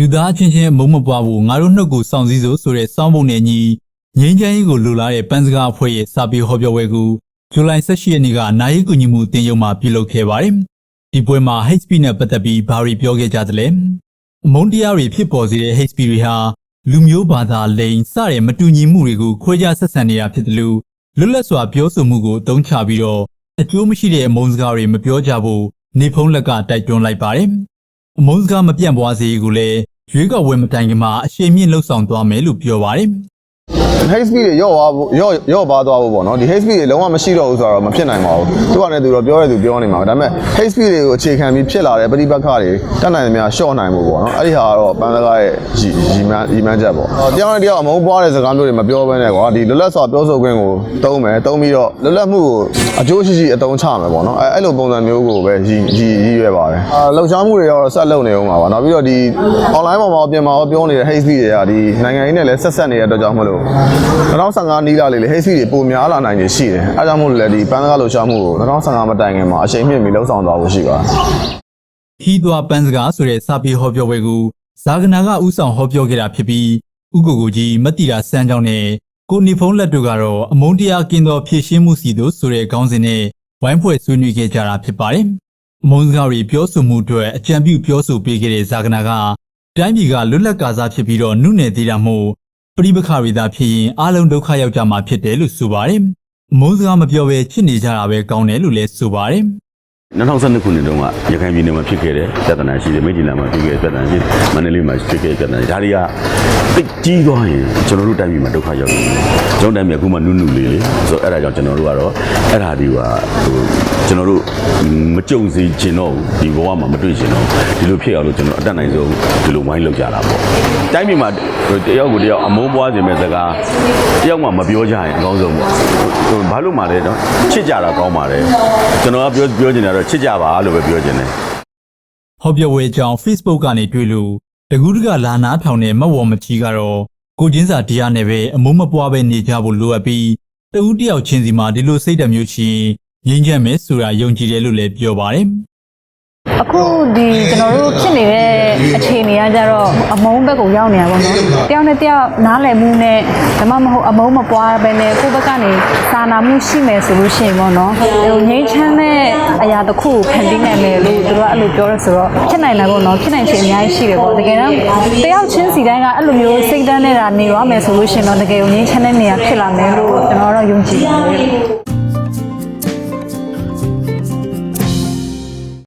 လူသားချင်းချင်းအမုန်းမပွားဖို့ငါတို့နှုတ်ကိုစောင့်စည်းစို့ဆိုတဲ့စောင်းပုံနဲ့ညီငင်းချမ်းရေးကိုလိုလားတဲ့ပန်းစကားအဖွဲ့ရဲ့စာပေဟောပြောပွဲကိုဇူလိုင်18ရက်နေ့ကနိုင်ကူညီမှုတင်ယုံမှာပြုလုပ်ခဲ့ပါတယ်။ဒီပွဲမှာ HSP နဲ့ပတ်သက်ပြီးဘာတွေပြောခဲ့ကြသလဲ။အမုန်းတရားတွေဖြစ်ပေါ်စေတဲ့ HSP တွေဟာလူမျိုးဘာသာလိန်စတဲ့မတူညီမှုတွေကိုခွဲခြားဆက်ဆံနေတာဖြစ်တယ်လို့လွတ်လပ်စွာပြောဆိုမှုကိုအသုံးချပြီးတော့အကျိုးမရှိတဲ့အမုန်းစကားတွေမပြောကြဖို့နေဖုံးလက်ကတိုက်တွန်းလိုက်ပါတယ်။အမုန်းစကားမပြန့်ပွားစေရေးကိုလည်း ရွေးကောက်ပွဲမတိုင်ခင်မှာအရှိန်မြင့်လှုပ်ဆောင်သွားမယ်လို့ပြောပါတယ် hate speed တွေရော့သွားဖို့ရော့ရော့ပါသွားဖို့ပေါ့နော်ဒီ hate speed တွေလုံးဝမရှိတော့ဘူးဆိုတော့မဖြစ်နိုင်ပါဘူးသူကလည်းသူတော့ပြောရသူပြောနေမှာဒါပေမဲ့ hate speed တွေကိုအခြေခံပြီးဖြစ်လာတဲ့ပဋိပက္ခတွေတက်နိုင်သမျှရှော့နိုင်ဖို့ပေါ့နော်အဲ့ဒီဟာကတော့ပန်းစကားရဲ့ရည်ရည်မှန်းရည်မှန်းချက်ပေါ့တရားနဲ့တရားအမုန်းပွားတဲ့စကားမျိုးတွေမပြောဘဲနဲ့ကွာဒီလွတ်လပ်စွာပြောဆိုခွင့်ကိုတုံးမယ်တုံးပြီးတော့လွတ်လပ်မှုကိုအကျိုးရှိရှိအသုံးချမယ်ပေါ့နော်အဲ့အဲ့လိုပုံစံမျိုးကိုပဲရည်ရည်ရည်ရွယ်ပါတယ်အာလှုပ်ရှားမှုတွေရောဆက်လုပ်နေအောင်ပါပါနောက်ပြီးတော့ဒီ online ပေါ်မှာအပြင်မှာပြောနေတဲ့ hate speed တွေကဒီနိုင်ငံရေးနဲ့လည်းဆက်ဆက်နေတဲ့အတွက်ကြောင့်မလို့2015နီးလာလေးလေ hate speed တွေပိုများလာနိုင်နေရှိတယ်အဲဒါကြောင့်မို့လို့လည်းဒီပန်းစကားလှုပ်ရှားမှုကို2015မတိုင်ခင်မှာအချိန်မြင့်ပြီးလှုပ်ဆောင်သွားဖို့ရှိပါတယ်။ဟီးသွွားပန်းစကားဆိုတဲ့စာပေဟောပြောပွဲကိုဇာဂနာကဥဆောင်ဟောပြောခဲ့တာဖြစ်ပြီးဥကိုကိုကြီးမတ်တီတာစမ်းကြောင်းနဲ့ကိုနေဖုံးလက်တို့ကတော့အမုန်းတရားကင်းသောဖြည့်ရှင်းမှုစီတို့ဆိုတဲ့ခေါင်းစဉ်နဲ့ဝိုင်းဖွဲ့ဆွေးနွေးခဲ့ကြတာဖြစ်ပါတယ်။အမုန်းစကားတွေပြောဆိုမှုအတွက်အကြံပြုပြောဆိုပေးခဲ့တဲ့ဇာဂနာကတိုင်းပြည်ကလွတ်လပ်ကာစားဖြစ်ပြီးတော့နုနယ်သေးတာမို့ ပြိပခါရီသာဖြစ်ရင်အားလုံးဒုက္ခရောက်ကြမှာဖြစ်တယ်လို့ဆိုပါတယ်။အမုန်းစကားမပြောဘဲချစ်နေကြတာပဲကောင်းတယ်လို့လည်းဆိုပါတယ်။ 2012ခုနှစ်တုန်းကရခိုင်ပြည်နယ်မှာဖြစ်ခဲ့တဲ့ပြဿနာရှိတယ်မိတ်တီလာမှာဖြစ်ခဲ့တဲ့ပြဿနာရှိတယ်မန္တလေးမှာဖြစ်ခဲ့တဲ့ပြဿနာဒါတွေကတိတ်ကြီးသွားရင်ကျွန်တော်တို့တိုင်းပြည်မှာဒုက္ခရောက်နေတယ်ကျွန်တော်တိုင်းပြည်ကအခုမှနုနုလေးလေဆိုတော့အဲ့ဒါကြောင့်ကျွန်တော်တို့ကတော့အဲ့ဒါတွေကဟိုကျွန်တော်တို့မကြုံစေချင်တော့ဘူးဒီဘဝမှာမတွေ့ချင်တော့ဒီလိုဖြစ်အောင်လို့ကျွန်တော်အတတ်နိုင်ဆုံးဒီလိုဝိုင်းလုပ်ကြတာပေါ့တိုင်းပြည်မှာတယောက်ကိုတယောက်အမုန်းပွားစေမဲ့စကားတယောက်မှမပြောကြရင်အကောင်းဆုံးပေါ့ဟိုဘာလို့မှလဲတော့ချစ်ကြတာကောင်းပါတယ်ကျွန်တော်ကပြောပြောချင်တာတော့ချစ်ကြပါလို့ပဲပြောချင်တယ်ဟောပြောဝဲကြောင်း Facebook ကနေတွေ့လို့တကူးတကလာနာထောင်တဲ့မတ်ဝေါ်မချီကတော့ကိုချင်းစာတရားနဲ့ပဲအမုန်းမပွားပဲနေကြဖို့လိုအပ်ပြီးတဦးတယောက်ချင်းစီမှာဒီလိုစိတ်ဓာတ်မျိုးရှိရင်ငြိမ်းချမ်းမယ်ဆိုတာယုံကြည်တယ်လို့လည်းပြောပါတယ်အခုဒီကျွန်တော်တို့ဖြစ်နေတဲ့အခြေအနေကကြတော့အမုန်းဘက်ကိုရောက်နေတာပေါ့နော်တယောက်နဲ့တယောက်နားလည်မှုနဲ့ဓမ္မမဟုတ်အမုန်းမပွားပဲနဲ့ကိုယ့်ဘက်ကနေစာနာမှုရှိမယ်ဆိုလို့ရှိရင်ပေါ့နော်ဟိုငြိမ်းချမ်းတဲ့အ ရာတစ်ခုကိုဖန်တီးနိုင်မယ်လို့သူတို့ကအဲ့လိုပြောရဆိုတော့ဖြစ်နိုင်တယ်ပေါ့နော်ဖြစ်နိုင်ချင်အများကြီးရှိတယ်ပေါ့တကယ်တော့တယောက်ချင်းစီတိုင်းကအဲ့လိုမျိုးစိတ်တန်းနေတာနေရမယ်ဆိုလို့ရှိရင်တော့တကယ်ကိုငြိမ်းချမ်းတဲ့နေရာဖြစ်လာမယ်လို့ကျွန်တော်တော့ယုံကြည်ပါတယ်